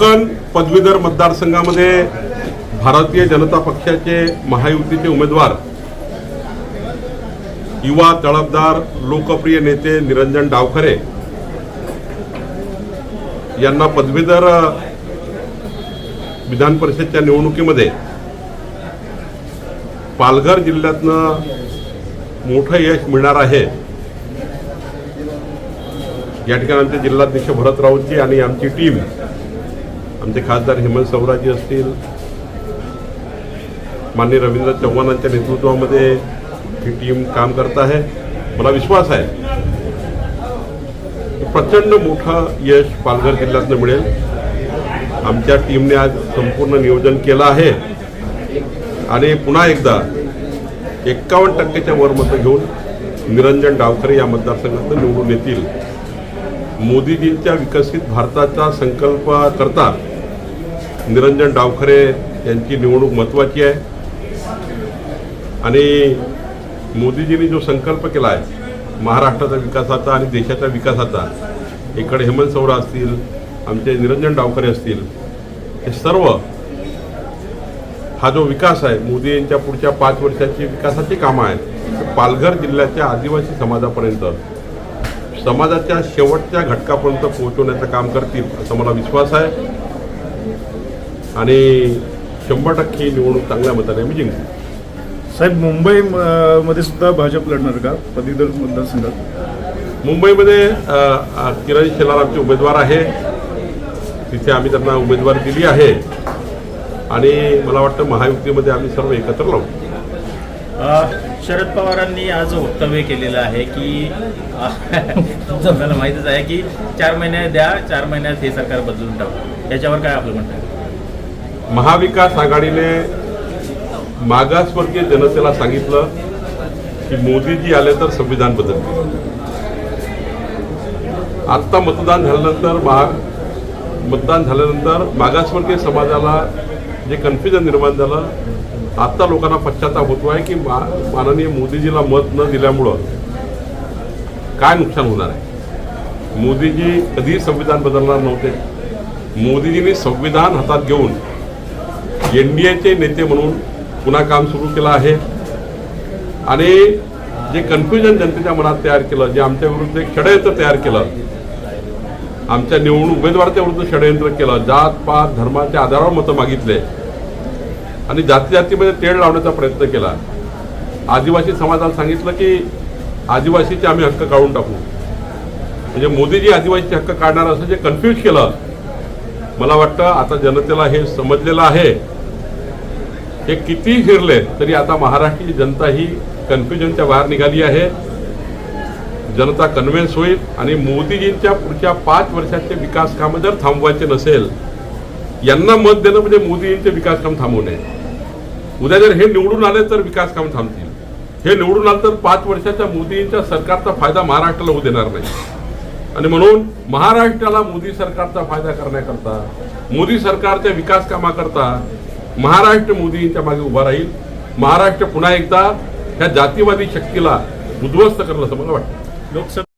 कण पदवीधर मतदारसंघामध्ये भारतीय जनता पक्षाचे महायुतीचे उमेदवार युवा तळपदार लोकप्रिय नेते निरंजन डावखरे यांना पदवीधर विधान परिषदच्या निवडणुकीमध्ये पालघर जिल्ह्यातनं मोठं यश मिळणार आहे. या ठिकाणी आमचे जिल्हाध्यक्ष भरत राऊतजी आणि आमची टीम आमचे खासदार हेमंत सवराजी असतील माननीय रवींद्र चव्हाणांच्या नेतृत्वामध्ये ही टीम काम करत आहे. मला विश्वास आहे प्रचंड मोठं यश पालघर जिल्ह्यातनं मिळेल. आमच्या टीमने आज संपूर्ण नियोजन केलं आहे. आणि पुन्हा एकदा एक्कावन्न टक्केच्या वर मतं घेऊन निरंजन डावखरे या मतदारसंघातून निवडून येतील. मोदीजींच्या विकसित भारताचा संकल्प करता निरंजन डावखरे यांची निवडणूक महत्त्वाची आहे. आणि मोदीजींनी जो संकल्प केला आहे महाराष्ट्राचा विकासाचा आणि देशाच्या विकासाचा इकडे हेमंत सौरा असतील आमचे निरंजन डावखरे असतील हे सर्व हा जो विकास आहे मोदी यांच्या पुढच्या पाच वर्षाची विकासाची कामं आहेत पालघर जिल्ह्याच्या आदिवासी समाजापर्यंत समाजाच्या शेवटच्या घटकापर्यंत पोहोचवण्याचं काम करतील असा मला विश्वास आहे. आणि शंभर टक्के ही निवडणूक चांगल्या मताने आम्ही जिंकू. साहेब मुंबई म- मध्ये सुद्धा भाजप लढणार का? पदवीधर मतदारसंघात? मुंबईमध्ये किरण शेलार आमचे उमेदवार आहे. तिथे आम्ही त्यांना उमेदवारी दिली आहे. आणि मला वाटतं महायुतीमध्ये आम्ही सर्व एकत्र लावू शरद पवारांनी आज वक्तव्य केलेलं आहे की आपल्याला माहितीच आहे की चार महिने द्या चार महिन्यात हे सरकार बदलून टाकू. याच्यावर काय आपलं म्हणणं महाविकास आघाडीने मागासवर्गीय जनतेला सांगितलं की मोदीजी आले तर संविधान बदलतील. आत्ता मतदान झाल्यानंतर महा मतदान झाल्यानंतर मागासवर्गीय समाजाला जे कन्फ्युजन निर्माण झालं आत्ता लोकांना पश्चाताप होतो आहे की मा माननीय मोदीजीला मत न दिल्यामुळं काय नुकसान होणार आहे? मोदीजी कधीही संविधान बदलणार नव्हते. मोदीजींनी संविधान हातात घेऊन एन डी एचे नेते म्हणून पुन्हा काम सुरू केलं आहे. आणि जे कन्फ्युजन जनतेच्या मनात तयार केलं जे आमच्या विरुद्ध एक षडयंत्र तयार केलं आमच्या निवडणूक उमेदवाराच्या विरुद्ध षडयंत्र केलं जात पात धर्माच्या आधारावर मतं मागितले. आणि जाती जातीमध्ये तेढ लावण्याचा प्रयत्न केला. आदिवासी समाजाला सांगितलं की आदिवासीचे आम्ही हक्क काढून टाकू. म्हणजे मोदीजी आदिवासीचे हक्क काढणार असं जे कन्फ्यूज केलं मला वाटतं आता जनतेला हे समजलेलं आहे. हे किती फिरले तरी आता महाराष्ट्राची जनता ही कन्फ्युजनच्या बाहेर निघाली आहे. जनता कन्व्हिन्स होईल आणि मोदीजींच्या पुढच्या पाच वर्षाचे विकास कामं जर थांबवायचे नसेल यांना मत देणं म्हणजे मोदीजींचे विकास काम थांबवू नये उद्या जर हे निवडून आले तर विकास काम थांबतील. हे निवडून आलं तर पाच वर्षाच्या मोदींच्या सरकारचा फायदा महाराष्ट्राला होऊ देणार नाही. आणि म्हणून महाराष्ट्राला मोदी सरकारचा फायदा करण्याकरता मोदी सरकारच्या विकास कामाकरता महाराष्ट्र मोदींच्या मागे उभा राहील. महाराष्ट्र पुन्हा एकदा ह्या जातीवादी शक्तीला उद्ध्वस्त करणं असं मला वाटतं. लोकसभा